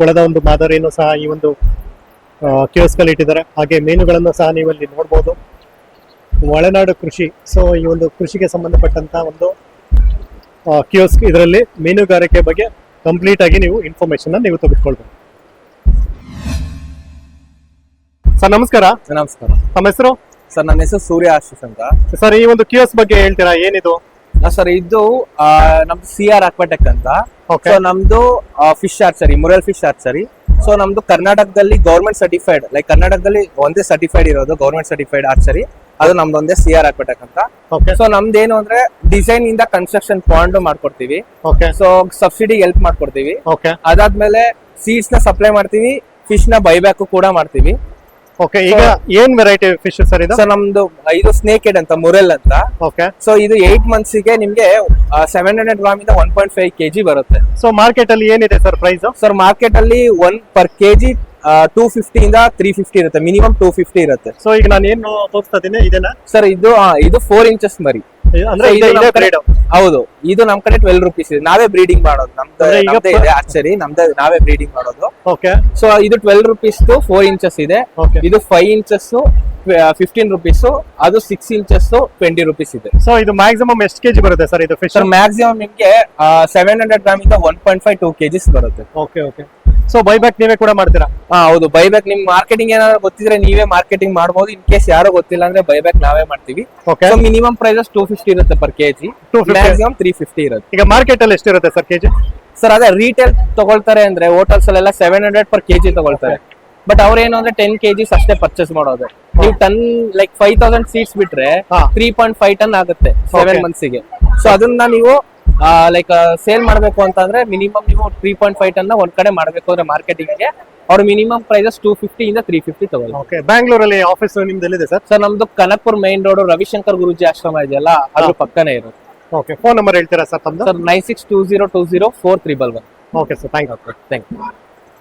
ಕೊಳದ ಒಂದು ಮಾದರಿಯನ್ನು ಸಹ ಈ ಒಂದು ಕಿಯೋಸ್ಕಲ್ಲಿ ಇಟ್ಟಿದ್ದಾರೆ. ಹಾಗೆ ಮೀನುಗಳನ್ನು ಸಹ ನೀವು ನೋಡಬಹುದು ನೋಡ್ಬೋದು. ಒಳನಾಡು ಕೃಷಿ ಸೊ ಈ ಒಂದು ಕೃಷಿಗೆ ಸಂಬಂಧಪಟ್ಟಂತ ಒಂದು ಕಿಯೋಸ್ಕ್ ಇದರಲ್ಲಿ ಮೀನುಗಾರಿಕೆ ಬಗ್ಗೆ ಕಂಪ್ಲೀಟ್ ಆಗಿ ನೀವು ಇನ್ಫಾರ್ಮೇಶನ್ ನೀವು ತೆಗೆದುಕೊಳ್ಬೋದು. ಸರ್ ನಮಸ್ಕಾರ. ನಮಸ್ಕಾರ. ತಮ್ಮ ಹೆಸರು? ಸರ್ ನನ್ನ ಹೆಸರು ಸೂರ್ಯ ಆಶೀಸ್ ಅಂತ. ಸರ್ ಈ ಒಂದು ಕಿಯೋಸ್ ಬಗ್ಗೆ ಹೇಳ್ತೀರಾ? ಏನಿದು? ಸರ್ ಇದು ನಮ್ದು ಸಿ ಆರ್ ಅಕ್ವಾಟೆಕ್ ಅಂತ. ಸೊ ನಮ್ದು fish hatchery murrel fish hatchery so ನಮ್ದು ಕರ್ನಾಟಕದಲ್ಲಿ ಗೌರ್ಮೆಂಟ್ ಸರ್ಟಿಫೈಡ್ ಲೈಕ್ ಕರ್ನಾಟಕದಲ್ಲಿ ಒಂದೇ ಸರ್ಟಿಫೈಡ್ ಇರೋದು ಗೌರ್ಮೆಂಟ್ ಸರ್ಟಿಫೈಡ್ ಆರ್ಚರಿ ಅದು ನಮ್ದು ಒಂದೇ ಸಿ ಆರ್ ಅಕ್ವಾಟೆಕ್ ಅಂತ. ಓಕೆ ಸೊ ನಮ್ದೇನು ಅಂದ್ರೆ ಡಿಸೈನ್ ಇಂದ ಕನ್ಸ್ಟ್ರಕ್ಷನ್ ಪಾಂಡ್ ಮಾಡ್ಕೊಡ್ತೀವಿ. ಓಕೆ ಸೊ ಸಬ್ಸಿಡಿ ಹೆಲ್ಪ್ ಮಾಡ್ಕೊಡ್ತೀವಿ. ಓಕೆ ಅದಾದ್ಮೇಲೆ ಸೀಡ್ಸ್ನ ಸಪ್ಲೈ ಮಾಡ್ತೀವಿ ಫಿಶ್ನ ಬೈಬ್ಯಾಕ್ ಕೂಡ ಮಾಡ್ತೀವಿ. ಓಕೆ ಈಗ ಏನ್ ವೆರೈಟಿ ಫಿಶ್ ಸರ್ ಇದು? ಸರ್ ನಮ್ದು ಇದು ಸ್ನೇಕ್ ಹೆಡ್ ಅಂತ ಮುರೆಲ್ ಅಂತ. ಓಕೆ ಸೊ ಇದು ಏಟ್ ಮಂತ್ಸ್ಗೆ ನಿಮ್ಗೆ ಸೆವೆನ್ ಹಂಡ್ರೆಡ್ ಗ್ರಾಮ್ ಇಂದ ಒನ್ ಪಾಯಿಂಟ್ ಫೈವ್ ಕೆಜಿ ಬರುತ್ತೆ. ಸೊ ಮಾರ್ಕೆಟ್ ಅಲ್ಲಿ ಏನಿದೆ ಸರ್ ಪ್ರೈಸ್ ಸರ್ ಮಾರ್ಕೆಟ್ ಅಲ್ಲಿ one per KG two fifty ಇಂದ ತ್ರೀ ಫಿಫ್ಟಿ ಇರುತ್ತೆ ಮಿನಿಮಮ್ ಟೂ ಫಿಫ್ಟಿ ಇರುತ್ತೆ. ಸೊ ಈಗ ನಾನು ಏನು ತೋರಿಸ್ತಾ ಇದೇನಾ? ಇದನ್ನ ಸರ್ ಇದು ಇದು ಫೋರ್ ಇಂಚಸ್ ಮರಿ. ಅಂದ್ರೆ ಇದೆ ಇದು ಇದೆ ನಮ್ ಬ್ರೀಡ್ ಹೌದು ಇದು ನಮ್ ಕಡೆ ಟ್ವೆಲ್ ರುಪೀಸ್ ಇದೆ. ನಾವೇ ಬ್ರೀಡಿಂಗ್ ಮಾಡೋದು. ನಮ್ದು ಇದೆ ಆಕ್ಚುಲಿ ನಮ್ದೇ ನಾವೇ ಬ್ರೀಡಿಂಗ್ ಮಾಡೋದು. ಓಕೆ ಸೊ ಇದು ಟ್ವೆಲ್ ರುಪೀಸ್ ಫೋರ್ ಇಂಚಸ್ ಇದೆ. ಇದು ಫೈವ್ ಇಂಚಸ್ ಫಿಫ್ಟೀನ್ ರುಪೀಸ್ ಅದು ಸಿಕ್ಸ್ ಇಂಚಸ್ ಟ್ವೆಂಟಿ ರುಪೀಸ್ ಇದೆ. ಸೊ ಇದು ಮ್ಯಾಕ್ಸಿಮಮ್ ಎಷ್ಟು ಕೆಜಿ ಬರುತ್ತೆ ಸರ್ ಇದು ಫಿಶ್ ಮ್ಯಾಕ್ಸಿಮಮ್ ನಿಮ್ಗೆ ಸೆವೆನ್ ಹಂಡ್ರೆಡ್ ಗ್ರಾಮ್ ಇಂದ one point five to KGs ಬರುತ್ತೆ. ಓಕೆ ಓಕೆ ಸೊ ಬೈಬ್ಯಾಕ್ ನೀವೇ ಕೂಡ ಮಾಡ್ತೀರಾ? ಹಾ ಹೌದು. ಬೈಬ್ಯಾಕ್ ನಿಮ್ ಮಾರ್ಕೆಟಿಂಗ್ ಏನಾದ್ರು ಗೊತ್ತಿದ್ರೆ ನೀವೇ ಮಾರ್ಕೆಟಿಂಗ್ ಮಾಡಬಹುದು ಇನ್ ಕೇಸ್ ಯಾರು ಗೊತ್ತಿಲ್ಲ ಅಂದ್ರೆ ಬೈಬ್ಯಾಕ್ ನಾವೇ ಮಾಡ್ತೀವಿ. Okay so minimum prices two fifty ಇರುತ್ತೆ per KG 250. Maximum three fifty ಇರುತ್ತೆ. ಈಗ ಮಾರ್ಕೆಟ್ ಅಲ್ಲಿ ಎಷ್ಟಿರುತ್ತೆ ಸರ್ ಕೆಜಿ ಸರ್ ಅದೇ ರೀಟೇಲ್ ತಗೊಳ್ತಾರೆ ಅಂದ್ರೆ ಹೋಟೆಲ್ಸ್ ಅಲ್ಲೆಲ್ಲ ಸೆವೆನ್ ಹಂಡ್ರೆಡ್ ಪರ್ ಕೆಜಿ ತಗೊಳ್ತಾರೆ. ಬಟ್ ಅವ್ರೇನು ಅಂದ್ರೆ ಟೆನ್ ಕೆಜಿಸ್ ಅಷ್ಟೇ ಪರ್ಚೇಸ್ ಮಾಡೋದು. ನೀವು ton like five thousand seeds ಬಿಟ್ರೆ ಹಾ. ತ್ರೀ ಪಾಯಿಂಟ್ ಫೈವ್ ಟನ್ ಆಗುತ್ತೆ ಸೆವೆನ್ Okay. ಮಂತ್ಸ್ಗೆ. ಸೊ ಅದನ್ನ ನೀವು ಲೈಕ್ ಸೇಲ್ ಮಾಡಬೇಕು ಅಂತಂದ್ರೆ ಮಿನಿಮಮ್ ನೀವು ತ್ರೀ ಪಾಯಿಂಟ್ ಫೈವ್ ಟನ್ ಒಂದ್ ಕಡೆ ಮಾಡಬೇಕು ಅಂದ್ರೆ ಮಾರ್ಕೆಟಿಂಗ್ಗೆ. ಅವ್ರ ಮಿನಿಮಮ್ ಪ್ರೈಸಸ್ ಟೂ ಫಿಫ್ಟಿ ಇಂದ ತ್ರೀ ಫಿಫ್ಟಿ ತಗೊಳ್ಳಿ. ಓಕೆ ಬ್ಯಾಂಗ್ಳೂರಲ್ಲಿ ಆಫೀಸ್ ನಿಮ್ದು ಎಲ್ಲಿದೆ ಸರ್ ಸರ್ ನಮ್ದು ಕನಕ್ಪುರ್ ಮೈನ್ ರೋಡ್ ರವಿಶಂಕರ್ ಗುರುಜಿ ಆಶ್ರಮ ಇದೆಯಲ್ಲ ಅದ್ರ ಪಕ್ಕನೇ ಇರೋದು. ಓಕೆ ಫೋನ್ ನಂಬರ್ ಹೇಳ್ತೀರಾ ಸರ್ ತಮ್ಮದು sir nine six two zero two zero four triple one okay sir thank you thank you